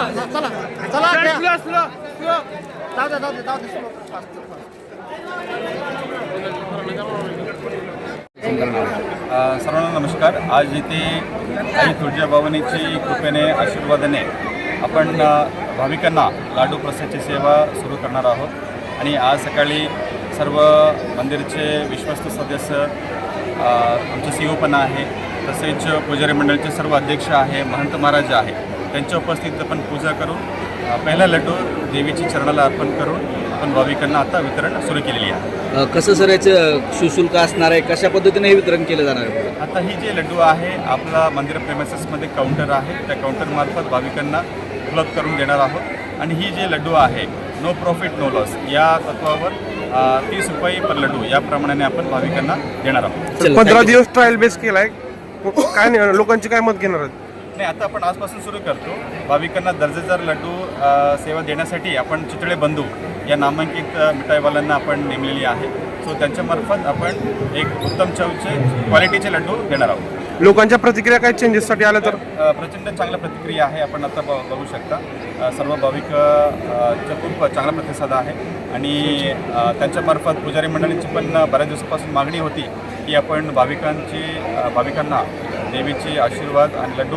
चला चला चला. सर्वांना नमस्कार. आज इथे आई तुळजाभवानीची कृपेने आशीर्वादाने आपण भाविकांना लाडू प्रसादची सेवा सुरू करणार आहोत. आणि आज सकाळी सर्व मंदिरचे विश्वस्त सदस्य आमचे सीओ पण आहे. तसेच पुजारी मंडळाचे सर्व अध्यक्ष आहे महंत महाराज आहे. त्यांच्या उपस्थितीत आपण पूजा करून पहिला लड्डू देवीची चरणाला अर्पण करून आपण भाविकांना आता वितरण सुरू केलेली आहे. कसं सर याचं सुशुल्क असणार आहे? कशा पद्धतीने हे वितरण केलं जाणार आहे? आता ही जे लड्डू आहे आपला मंदिर प्रेमेसेसमध्ये काउंटर आहे. त्या काउंटरमार्फत भाविकांना उपलब्ध करून देणार आहोत. आणि ही जे लड्डू आहे नो प्रॉफिट नो लॉस या तत्वावर तीस रुपये पर लड्डू या प्रमाणाने आपण भाविकांना देणार आहोत. पंधरा. दिवस ट्रायल बेस केलाय. काय नाही लोकांची काय मत घेणार आहेत? नाही आता आपण आजपासून सुरू करतो. भाविकांना दर्जेदार लड्डू सेवा देण्यासाठी आपण चितळे बंधू या नामांकित मिठाईवाल्यांना आपण नेमलेली आहे. सो त्यांच्यामार्फत आपण एक उत्तम चवचे क्वालिटीचे लड्डू देणार आहोत. लोकांच्या प्रतिक्रिया काय चेंजेससाठी आल्या तर? प्रचंड चांगल्या प्रतिक्रिया आहे आपण आता ब- बघू शकता. सर्व भाविक अ, चा खूप चांगला प्रतिसाद आहे. आणि त्यांच्यामार्फत पुजारी मंडळींची पण बऱ्याच दिवसापासून मागणी होती की आपण भाविकांची भाविकांना देवीचे आशीर्वाद आणि लड्डू